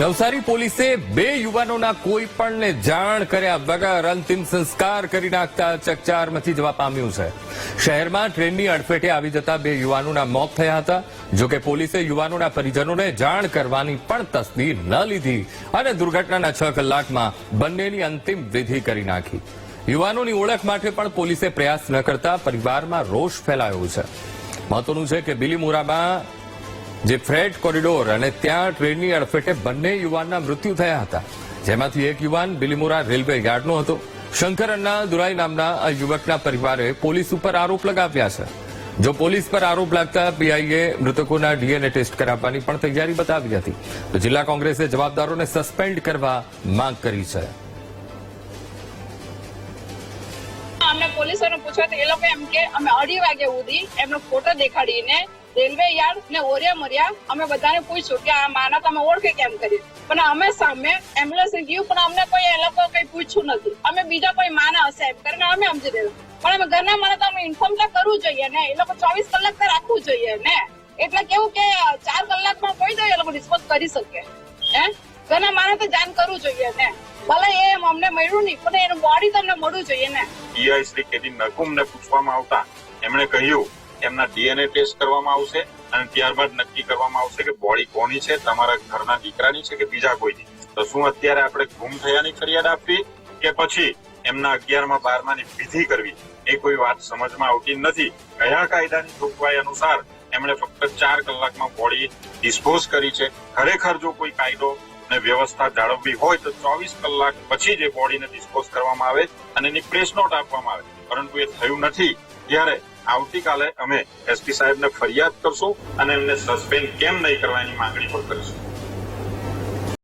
નવસારી પોલીસે બે યુવાનોના કોઈ પણને જાણ કર્યા વગર અંતિમ સંસ્કાર કરી નાખતા ચકચાર મચી જવા પામ્યું છે. શહેરમાં ટ્રેનની અડફેટે આવી જતા બે યુવાનોના મોત થયા હતા. જોકે પોલીસે યુવાનોના પરિજનોને જાણ કરવાની પણ તસદીર ન લીધી અને દુર્ઘટનાના છ કલાકમાં બંનેની અંતિમ વિધિ કરી નાખી. યુવાનોની ઓળખ માટે પણ પોલીસે પ્રયાસ ન કરતા પરિવારમાં રોષ ફેલાયો છે. મહત્વનું છે કે બિલીમોરામાં જે ફ્રેટ કોરિડોર અને ત્યાં ટ્રેનની અડફેટે બંને યુવાનના મૃત્યુ થયા હતા. જેમાંથી એક યુવાન બિલીમોરા રેલવે યાર્ડનો હતો. શંકર અન્ના દુરાઈ નામના આ યુવકના પરિવારે પોલીસ ઉપર આરોપ લગાવ્યા છે. જો પોલીસ પર આરોપ લાગતા પીઆઈએ મૃતકોના ડીએનએ ટેસ્ટ કરાવવાની પણ તૈયારી બતાવી હતી. તો જિલ્લા કોંગ્રેસે જવાબદારોને સસ્પેન્ડ કરવા માંગ કરી છે. અમને પોલીસોને પૂછ્યું તો એ લોકો એમ કે અમે અઢી વાગે સુધી એમનો ફોટો દેખાડીને રેલવે યાર્ડ ને ઓરિયા મર્યા, અમે બધાને પૂછ્યું કે આ માના તમે ઓળખે કેમ કરી? પણ અમે સામે એમ્બ્યુલન્સ ગયું, પણ અમને કોઈ એ લોકો કઈ પૂછ્યું નથી. અમે બીજા કોઈ માના હશે એમ કરીને અમે સમજી રહ્યા પણ અમે ઘરના માને તો અમે ઇન્ફોર્મ તો કરવું જોઈએ ને. એ લોકો ચોવીસ કલાક તો રાખવું જોઈએ ને. એટલે કેવું કે ચાર કલાકમાં કોઈ તો એ લોકો ડિસ્પોઝ કરી શકે. હે? ઘરના માને તો જાણ કરવું જોઈએ ને. ભલે એ અમને મળ્યું નહીં, પણ એનું બોડી તમને મળવું જોઈએ ને. ડીઆઈ શ્રી કેદી નરકુમને પૂછવામાં આવતા, એમણે કહ્યું એમના ડીએનએ ટેસ્ટ કરવામાં આવશે અને ત્યારબાદ નક્કી કરવામાં આવશે કે બોડી કોની છે, તમારા ઘરના દીકરાની છે કે બીજા કોઈની. તો શું અત્યારે આપણે ગુમ થયાની ફરિયાદ આપવી કે પછી એમના અગિયારમાં બારમાની વિધિ કરવી? એ કોઈ વાત સમજમાં આવતી નથી. કયા કાયદાની જોગવાઈ અનુસાર એમણે ફક્ત ચાર કલાકમાં બોડી ડિસ્પોઝ કરી છે? ખરેખર જો કોઈ કાયદો ને વ્યવસ્થા જાળવવી હોય તો ચોવીસ કલાક પછી જે બોડીને ડિસ્પોઝ કરવામાં આવે અને એની પ્રેસ નોટ આપવામાં આવે. પરંતુ એ થયું નથી. ત્યારે આવતીકાલે અમે એસપી સાહેબને ફરિયાદ કરશું અને એમને સસ્પેન્ડ કેમ નહીં કરવા એની માંગણી પણ કરીશું.